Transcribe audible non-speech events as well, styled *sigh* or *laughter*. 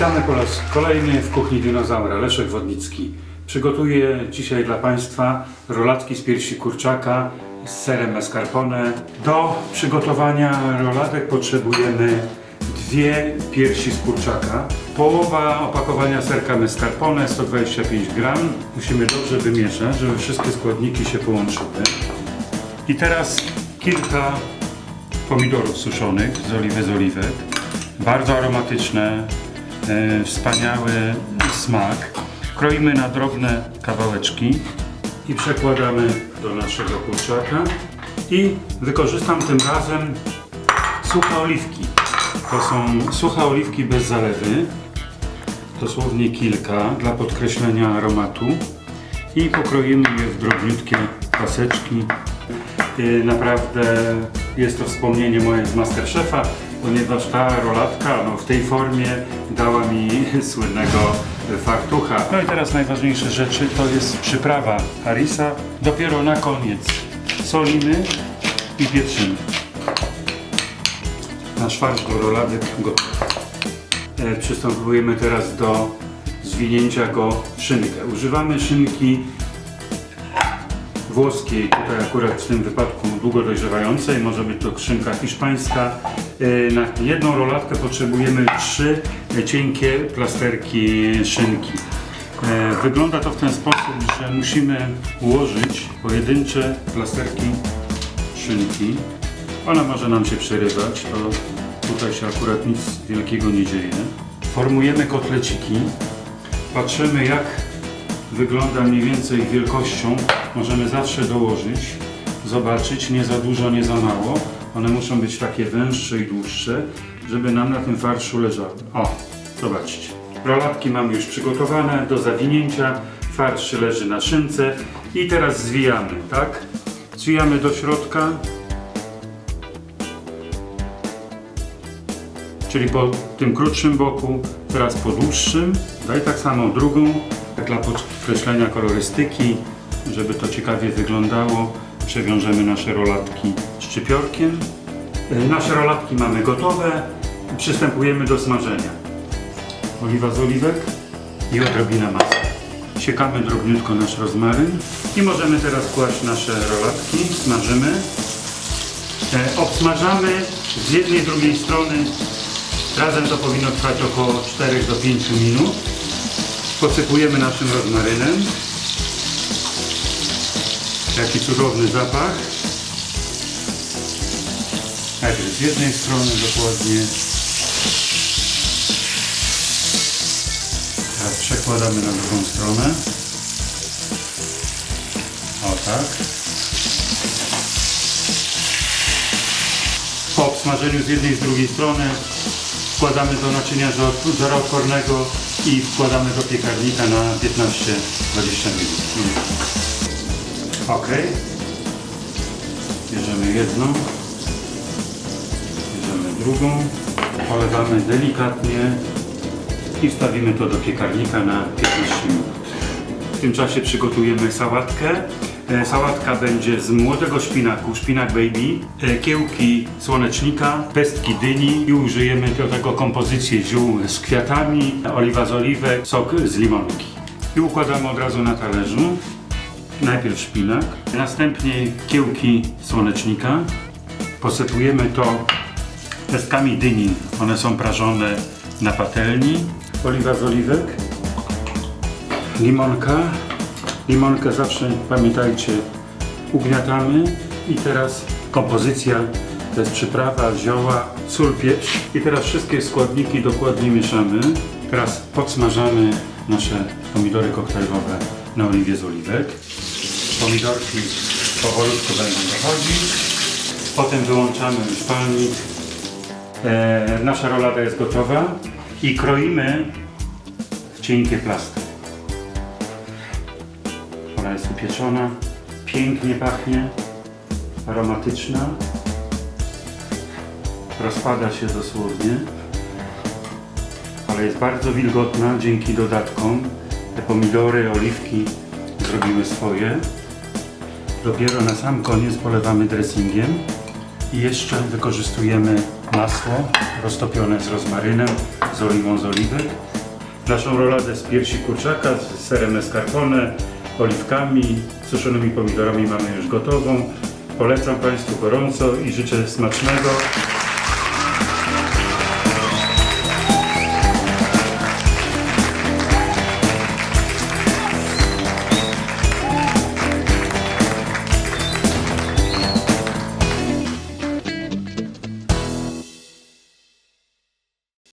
Witamy po raz kolejny w kuchni dinozaura. Leszek Wodnicki. Przygotuję dzisiaj dla Państwa rolatki z piersi kurczaka z serem mascarpone. Do przygotowania rolatek potrzebujemy dwie piersi z kurczaka, połowa opakowania serka mascarpone 125 gram. Musimy dobrze wymieszać, żeby wszystkie składniki się połączyły. I teraz kilka pomidorów suszonych z oliwy z oliwek. Bardzo aromatyczne, wspaniały smak. Kroimy na drobne kawałeczki i przekładamy do naszego kurczaka. I wykorzystam tym razem suche oliwki. To są suche oliwki bez zalewy, dosłownie kilka dla podkreślenia aromatu. I pokroimy je w drobniutkie paseczki. Y, Naprawdę jest to wspomnienie moje z Masterchefa, ponieważ ta rolatka no, w tej formie dała mi *laughs* słynnego fartucha. No i teraz najważniejsze rzeczy to jest przyprawa harisa. Dopiero na koniec solimy i pieprzymy. Nasz farsz do rolatek gotowy. E, Przystępujemy teraz do zwinięcia go w szynkę. Używamy szynki włoskiej, tutaj akurat w tym wypadku długo dojrzewającej, może być to szynka hiszpańska. E, Na jedną rolatkę potrzebujemy trzy cienkie plasterki szynki. E, Wygląda to w ten sposób, że musimy ułożyć pojedyncze plasterki szynki. Ona może nam się przerywać, to tutaj się akurat nic wielkiego nie dzieje. Formujemy kotleciki, patrzymy jak wygląda mniej więcej wielkością. Możemy zawsze dołożyć, zobaczyć, nie za dużo, nie za mało. One muszą być takie węższe i dłuższe, żeby nam na tym farszu leżały. O, zobaczcie. Rolatki mamy już przygotowane do zawinięcia. Farsz leży na szynce i teraz zwijamy, tak? Zwijamy do środka, czyli po tym krótszym boku, teraz po dłuższym. Daj tak samo drugą, tak dla podkreślenia kolorystyki, żeby to ciekawie wyglądało. Przewiążemy nasze rolatki szczypiorkiem. E, Nasze rolatki mamy gotowe. Przystępujemy do smażenia. Oliwa z oliwek i odrobina masła. Siekamy drobniutko nasz rozmaryn i możemy teraz kłaść nasze rolatki. Smażymy. E, Obsmażamy z jednej i drugiej strony. Razem to powinno trwać około 4 do 5 minut. Posypujemy naszym rozmarynem. Jaki cudowny zapach. Najpierw z jednej strony dokładnie. Teraz przekładamy na drugą stronę. O tak. Po obsmażeniu z jednej i z drugiej strony wkładamy do naczynia żar- żaroodpornego i wkładamy do piekarnika na 15-20 minut. Ok. Bierzemy jedną, bierzemy drugą, polewamy delikatnie i wstawimy to do piekarnika na 15 minut. W tym czasie przygotujemy sałatkę. E, Sałatka będzie z młodego szpinaku, szpinak baby, e, kiełki słonecznika, pestki dyni i użyjemy do tego kompozycję ziół z kwiatami, oliwa z oliwek, sok z limonki. I układamy od razu na talerzu. Najpierw szpinak, następnie kiełki słonecznika. Posypujemy to pestkami dyni. One są prażone na patelni. Oliwa z oliwek limonka. Limonkę zawsze pamiętajcie, ugniatamy i teraz kompozycja to jest przyprawa, zioła, sól, pieprz i teraz wszystkie składniki dokładnie mieszamy. Teraz podsmażamy nasze pomidory koktajlowe na oliwie z oliwek. Pomidorki powolutku będą dochodzić. Potem wyłączamy już palnik. E, nasza rolada jest gotowa i kroimy w cienkie plasty. Ona jest upieczona, pięknie pachnie, aromatyczna. Rozpada się dosłownie, ale jest bardzo wilgotna dzięki dodatkom. Te pomidory, oliwki zrobiły swoje. Dopiero na sam koniec polewamy dressingiem i jeszcze wykorzystujemy masło roztopione z rozmarynem, z oliwą z oliwek, naszą roladę z piersi kurczaka z serem mascarpone, oliwkami, suszonymi pomidorami mamy już gotową. Polecam Państwu gorąco i życzę smacznego